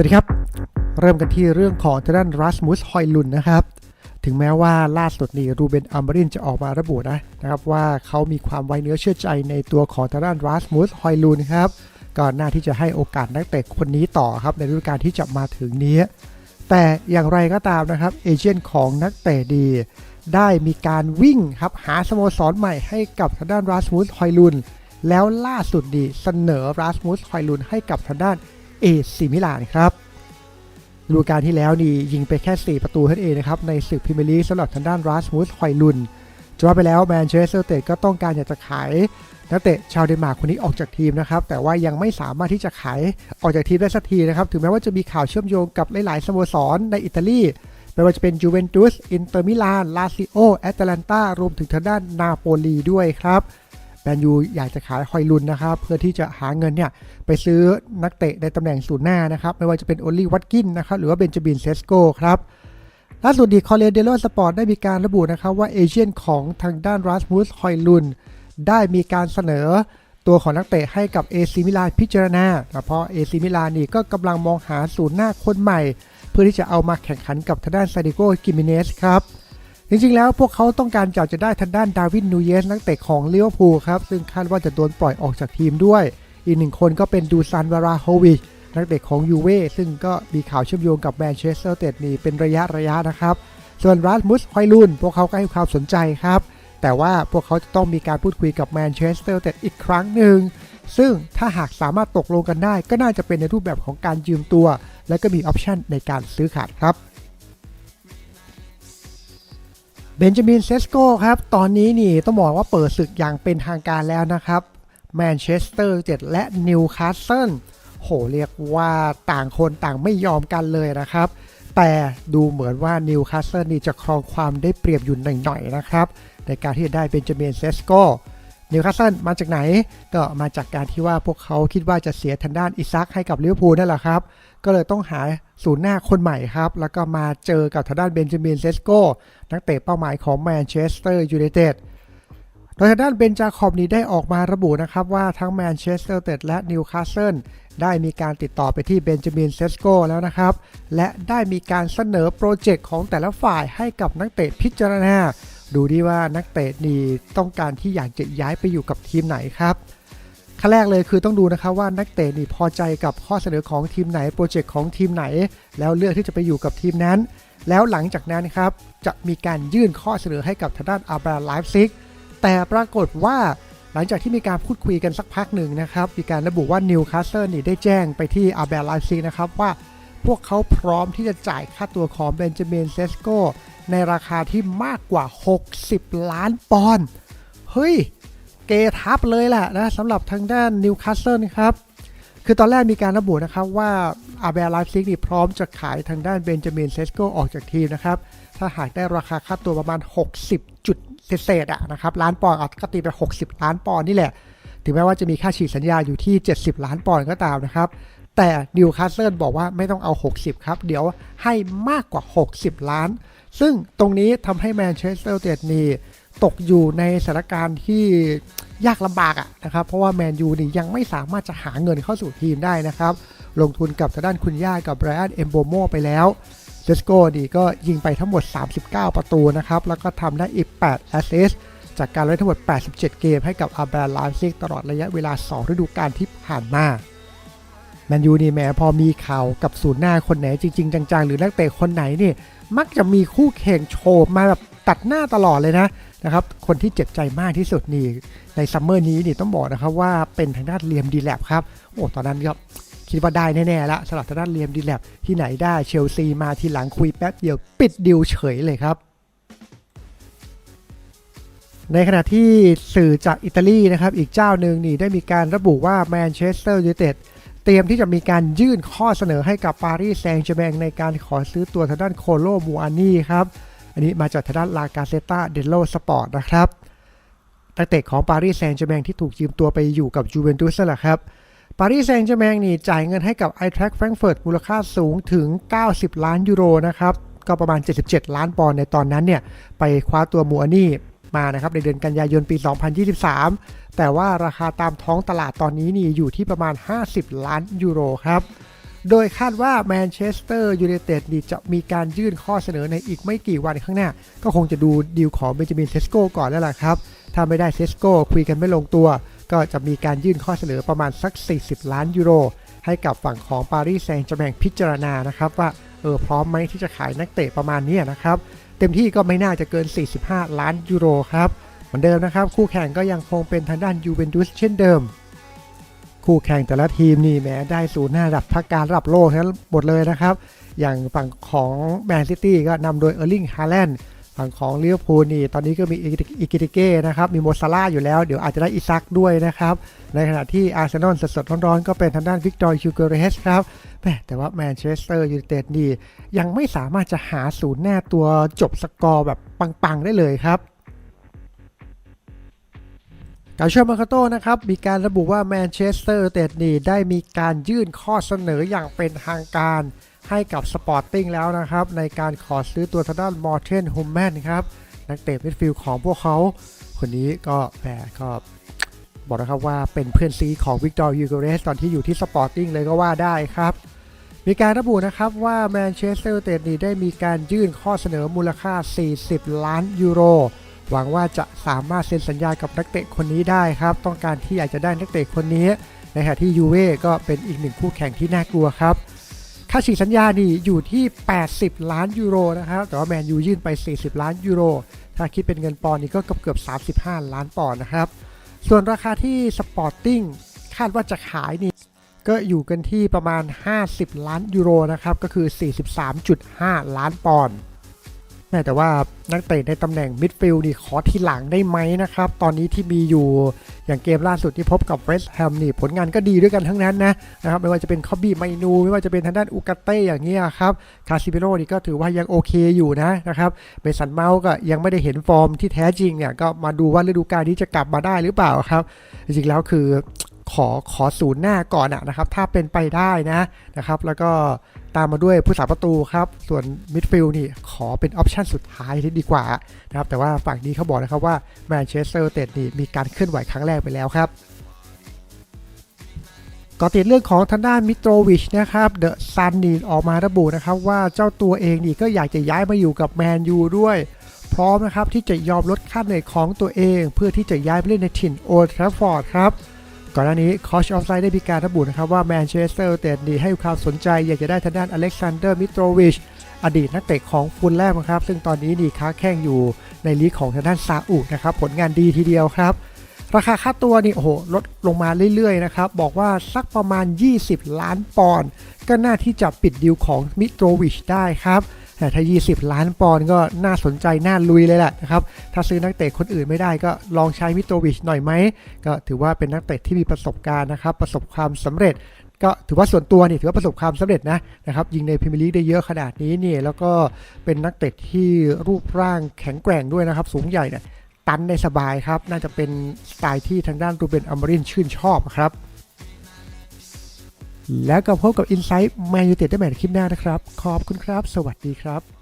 วัสดีครับ เริ่มกันที่เรื่องของทางด้านรัสมุสฮอยลุนนะครับ ถึงแม้ว่าล่าสุดนี้รูเบนอัมบรินจะออกมาระบุนะนะครับว่าเขามีความไว้เนื้อเชื่อใจในตัวของทางด้านรัสมุสฮอยลุนครับก่อนหน้าที่จะให้โอกาสนักเตะคนนี้ต่อครับในฤดูกาลที่จะมาถึงนี้ แต่อย่างไรก็ตามนะครับเอเจนต์ของนักเตะดี ได้มีการวิ่งครับหาสโมสรใหม่ให้กับทางด้านรัสมุสฮอยลุนแล้วล่าสุดดีเสนอรัสมุสฮอยลุนให้กับทางด้าน เอซิมิลานครับฤดูกาลที่แล้วนี่ยิงไปแค่ 4 ประตูเท่านั้นเองนะครับในศึกพรีเมียร์ลีกสำหรับทางด้านรัสมุสฮอยลุนจะว่าไปแล้วแมนเชสเตอร์เตก็ต้องการอยากจะขายนักเตะชาวเดนมาร์กคนนี้ออกจากทีมนะครับ แต่ว่ายังไม่สามารถที่จะขายออกจากทีมได้สักทีนะครับ ถึงแม้ว่าจะมีข่าวเชื่อมโยงกับหลายๆสโมสรในอิตาลีไม่ว่าจะเป็นยูเวนตุสอินเตอร์มิลานลาซิโอแอตแลนตารวมถึงทางด้านนาโปลีด้วยครับ แมนยูอยากจะขายฮอยลุนนะครับ เพื่อที่จะหาเงินเนี่ยไปซื้อนักเตะในตำแหน่งศูนย์หน้านะครับ ไม่ว่าจะเป็นโอลลี่วัตกินนะครับ หรือว่าเบนจามินเซสโกครับล่าสุดดีคอเรเดโลสปอร์ตได้มีการระบุนะครับว่าเอเจนต์ของทางด้านรัสมุสฮอยลุนได้มีการเสนอตัวของนักเตะให้กับเอซิมิลานพิจารณาเพราะเอซิมิลานนี่ก็กำลังมองหาศูนย์หน้าคนใหม่ เพื่อที่จะเอามาแข่งขันกับทางด้านซาดิโกกิมิเนสครับ จริงๆ แล้วพวกเขาต้องการอยากจะได้ทางด้านดาวินนูเยสนักเตะของลิเวอร์พูลครับ ซึ่งคาดว่าจะโดนปล่อยออกจากทีมด้วย อีกหนึ่งคนก็เป็นดูซานวาราโฮวิชนักเตะของยูเว่ซึ่งก็มีข่าวเชื่อมโยงกับแมนเชสเตอร์เตดนี่เป็นระยะระยะนะครับ ส่วนรัสมุสฮอยลุนพวกเขาก็ให้ความสนใจครับ แต่ว่าพวกเขาจะต้องมีการพูดคุยกับแมนเชสเตอร์เตดอีกครั้งหนึ่งซึ่งถ้าหากสามารถตกลงกันได้ ก็น่าจะเป็นในรูปแบบของการยืมตัว และก็มีออปชันในการซื้อขาดครับ เบนจามินเซสโกครับ ตอนนี้นี่ต้องบอกว่าเปิดศึกอย่างเป็นทางการแล้วนะครับแมนเชสเตอร์เจ็ดและนิวคาสเซิลโหเรียกว่าต่างคนต่างไม่ยอมกันเลยนะครับ แต่ดูเหมือนว่านิวคาสเซิลนี่จะครองความได้เปรียบอยู่หน่อยๆนะครับ ในการที่จะได้เบนจามินเซสโกนิวคาสเซิลมาจากไหน ก็มาจากการที่ว่าพวกเขาคิดว่าจะเสียทางด้านอิซักให้กับลิเวอร์พูลนั่นแหละครับ ก็เลยต้องหาศูนย์หน้าคนใหม่ครับ แล้วก็มาเจอกับทางด้านเบนจามินเซสโกนักเตะเป้าหมายของแมนเชสเตอร์ยูไนเต็ดโดยทางด้านเบนจาคอบนี้ได้ออกมาระบุนะครับว่าทั้งแมนเชสเตอร์เต็ดและนิวคาสเซิลได้มีการติดต่อไปที่เบนจามินเซสโกแล้วนะครับ และได้มีการเสนอโปรเจกต์ของแต่ละฝ่ายให้กับนักเตะพิจารณา ดูดีว่านักเตะนี่ต้องการที่อยากจะย้ายไปอยู่กับทีมไหนครับ ขั้นแรกเลยคือต้องดูนะครับว่านักเตะนี่พอใจกับข้อเสนอของทีมไหนโปรเจกต์ของทีมไหน แล้วเลือกที่จะไปอยู่กับทีมนั้น แล้วหลังจากนั้นครับจะมีการยื่นข้อเสนอให้กับทางด้านอาบราไลฟ์ซิกแต่ปรากฏว่าหลังจากที่มีการพูดคุยกันสักพักหนึ่งนะครับ มีการระบุว่านิวคาสเซิลนี่ได้แจ้งไปที่อาแบร์ไลฟ์ซิกนะครับว่าพวกเขาพร้อมที่จะจ่ายค่าตัวของเบนจามินเซสโกในราคาที่มากกว่า 60 ล้านปอนด์ เฮ้ย เกทับเลยแหละนะสำหรับทางด้านนิวคาสเซิลครับ คือตอนแรกมีการระบุนะครับว่าอาแบร์ไลฟ์ซิกนี่พร้อมจะขายทางด้านเบนจามินเซสโกออกจากทีมนะครับ ถ้าหากได้ราคาค่าตัวประมาณ 60 จุดเศษๆอะนะครับล้านปอนด์เอาก็ตีไป 60 ล้านปอนด์นี่แหละ ถึงแม้ว่าจะมีค่าฉีดสัญญาอยู่ที่ 70 ล้านปอนด์ก็ตามนะครับแต่นิวคาสเซิลบอกว่าไม่ต้องเอา 60 ครับ เดี๋ยวให้มากกว่า 60 ล้าน ซึ่งตรงนี้ทำให้แมนเชสเตอร์เตดนี่ ตกอยู่ในสถานการณ์ที่ยากลำบากอะนะครับ เพราะว่าแมนยูนี่ยังไม่สามารถจะหาเงินเข้าสู่ทีมได้นะครับ ลงทุนกับทางด้านคุณย่ากับไบรอันเอมโบโมไปแล้วเซสโกดีก็ยิงไปทั้งหมด 39 ประตูนะครับ แล้วก็ทำได้อีก 8 แอสซิสต์จากการเล่นทั้งหมด 87 เกมให้กับอาแบร์ลานซิกตลอดระยะเวลา 2 ฤดูกาลที่ผ่านมาแมนยูนี่แม้พอมีข่าวกับศูนย์หน้าคนไหนจริง ๆ จังๆ หรือนักเตะคนไหนนี่มักจะมีคู่แข่งโชว์มาแบบ ตัดหน้าตลอดเลยนะนะครับ คนที่เจ็บใจมากที่สุดนี่ในซัมเมอร์นี้นี่ต้องบอกนะครับว่าเป็นทางด้านเลียมดีแลบครับ โอ้ ตอนนั้นก็คิดว่าได้แน่ๆแล้วสำหรับทางด้านเลียมดีแลบที่ไหนได้เชลซีมาทีหลังคุยแป๊บเดียวปิดดิวเฉยเลยครับในขณะที่สื่อจากอิตาลีนะครับอีกเจ้าหนึ่งนี่ได้มีการระบุว่าแมนเชสเตอร์ยูไนเต็ดเตรียมที่จะมีการยื่นข้อเสนอให้กับปารีสแซงต์แชร์แมงในการขอซื้อตัวทางด้านโคโลมูอานี่ครับ อันนี้มาจากทางด้านลากาเซตาเดโลสปอร์ตนะครับนักเตะของปารีสแซงต์แชร์แมงที่ถูกยืมตัวไปอยู่กับจูเวนตุสนั่นแหละครับปารีสแซงต์แชร์แมงนี่จ่ายเงินให้กับไอแทร็กแฟรงเฟิร์ตมูลค่าสูงถึง 90 ล้านยูโรนะครับก็ประมาณ 77 ล้านปอนด์ในตอนนั้นเนี่ยไปคว้าตัวมูอานี่มานะครับในเดือนกันยายนปี 2023 แต่ว่าราคาตามท้องตลาดตอนนี้นี่อยู่ที่ประมาณ 50 ล้านยูโรครับ โดยคาดว่าแมนเชสเตอร์ยูไนเต็ดนี่จะมีการยื่นข้อเสนอในอีกไม่กี่วันข้างหน้า ก็คงจะดูดีลของเบนจามินเซสโกก่อนแล้วล่ะครับ ถ้าไม่ได้เซสโกคุยกันไม่ลงตัว ก็จะมีการยื่นข้อเสนอประมาณสัก 40 ล้านยูโร ให้กับฝั่งของปารีสแซงต์แชร์แมงพิจารณานะครับว่าเออพร้อมไหมที่จะขายนักเตะประมาณนี้นะครับ เต็มที่ก็ไม่น่าจะเกิน 45 ล้านยูโรครับเหมือนเดิมนะครับ คู่แข่งก็ยังคงเป็นทางด้านยูเวนตุสเช่นเดิม คู่แข่งแต่ละทีมนี่แหม้ได้ศูนย์หน้าระดับพักการระดับโลกทั้งหมดเลยนะครับ อย่างฝั่งของแมนซิตี้ก็นำโดยเออร์ลิงฮาแลนด์ฝั่งของลิเวอร์พูลนี่ตอนนี้ก็มีอิกิติเก้นะครับ มีโมซาร่าอยู่แล้ว เดี๋ยวอาจจะได้อิซักด้วยนะครับ ในขณะที่อาร์เซนอลสดๆร้อนๆ ก็เป็นทางด้านวิกตอร์ฮิวเกเรสครับแต่แต่ว่าแมนเชสเตอร์ยูไนเต็ดนี่ยังไม่สามารถจะหาศูนย์หน้าตัวจบสกอร์แบบปังๆได้เลยครับ กาเชอร์มาคาโตนะครับมีการระบุว่าแมนเชสเตอร์เตดนีได้มีการยื่นข้อเสนออย่างเป็นทางการให้กับสปอร์ติ้งแล้วนะครับ ในการขอซื้อตัวทางด้านมอร์เทนฮุมแมนครับ นักเตะมิดฟิลด์ของพวกเขา คนนี้ก็แหมก็บอกนะครับว่าเป็นเพื่อนซีของวิกตอร์ยูเกเรสตอนที่อยู่ที่สปอร์ติ้งเลยก็ว่าได้ครับ มีการระบุนะครับว่าแมนเชสเตอร์เตดนีได้มีการยื่นข้อเสนอมูลค่า 40 ล้านยูโร หวังว่าจะสามารถเซ็นสัญญากับนักเตะคนนี้ได้ครับ ต้องการที่อยากจะได้นักเตะคนนี้ ในขณะที่ยูเว่ก็เป็นอีกหนึ่งคู่แข่งที่น่ากลัวครับ ค่าฉีกสัญญานี่อยู่ที่ 80 ล้านยูโรนะครับ แต่ว่าแมนยูยื่นไป 40 ล้านยูโร ถ้าคิดเป็นเงินปอนด์นี่ก็เกือบเกือบ35 ล้านปอนด์นะครับ ส่วนราคาที่สปอร์ติ้งคาดว่าจะขายนี่ก็อยู่กันที่ประมาณ 50 ล้านยูโรนะครับ ก็คือ 43.5 ล้านปอนด์ แม่แต่ว่านักเตะในตำแหน่งมิดฟิลด์นี่ขอทีหลังได้ไหมนะครับ ตอนนี้ที่มีอยู่อย่างเกมล่าสุดที่พบกับเวสต์แฮมนี่ผลงานก็ดีด้วยกันทั้งนั้นนะนะครับไม่ว่าจะเป็นคอบบี้ไมนูไม่ว่าจะเป็นทางด้านอุกาเต้อย่างนี้ยครับคาซิเปโรนี่ก็ถือว่ายังโอเคอยู่นะนะครับเบสันเมาส์ก็ยังไม่ได้เห็นฟอร์มที่แท้จริงเนี่ยก็มาดูว่าฤดูกาลนี้จะกลับมาได้หรือเปล่าครับ จริงๆแล้วคือขอขอศูนย์หน้าก่อนนะครับ ถ้าเป็นไปได้นะนะครับ แล้วก็ ตามมาด้วยผู้สาประตูครับ ส่วนมิดฟิลด์นี่ขอเป็นออปชันสุดท้ายที่ดีกว่านะครับ แต่ว่าฝั่งนี้เขาบอกนะครับว่าแมนเชสเตอร์เตดนี่มีการเคลื่อนไหวครั้งแรกไปแล้วครับก็ติดเรื่องของทางด้านมิโตรวิชนะครับเดอะซันนี่ออกมาระบุนะครับว่าเจ้าตัวเองนี่ก็อยากจะย้ายมาอยู่กับแมนยูด้วย พร้อมนะครับที่จะยอมลดค่าเหนื่อยของตัวเอง เพื่อที่จะย้ายไปเล่นในถิ่นโอทราฟฟอร์ดครับ ก่อนหน้านี้คอชออฟไซด์ได้มีการระบุนะครับว่าแมนเชสเตอร์ยูไนเต็ดนี่ให้ความสนใจอยากจะได้ทางด้านอเล็กซานเดอร์มิโตรวิชอดีตนักเตะของฟูลแลมครับ ซึ่งตอนนี้นี่ค้าแข่งอยู่ในลีกของทางด้านซาอุนะครับ ผลงานดีทีเดียวครับ ราคาค่าตัวนี่โอ้โหลดลงมาเรื่อยๆนะครับ บอกว่าสักประมาณ 20 ล้านปอนด์ก็น่าที่จะปิดดีลของมิโตรวิชได้ครับ ถ้า 20 ล้านปอนด์ก็น่าสนใจ น่าลุยเลยแหละนะครับ ถ้าซื้อนักเตะคนอื่นไม่ได้ก็ลองใช้มิโตวิชหน่อยไหม ก็ถือว่าเป็นนักเตะที่มีประสบการณ์นะครับ ประสบความสำเร็จก็ถือว่าส่วนตัวนี่ถือว่าประสบความสำเร็จนะนะครับยิงในพรีเมียร์ลีกได้เยอะขนาดนี้เนี่ยแล้วก็เป็นนักเตะที่รูปร่างแข็งแกร่งด้วยนะครับ สูงใหญ่เนี่ยตันได้สบายครับ น่าจะเป็นสไตล์ที่ทางด้านรูเบนอัมบรินชื่นชอบครับ แล้วก็พบกับ Insight Man United ได้ใหม่ในคลิปหน้านะครับ ขอบคุณครับ สวัสดีครับ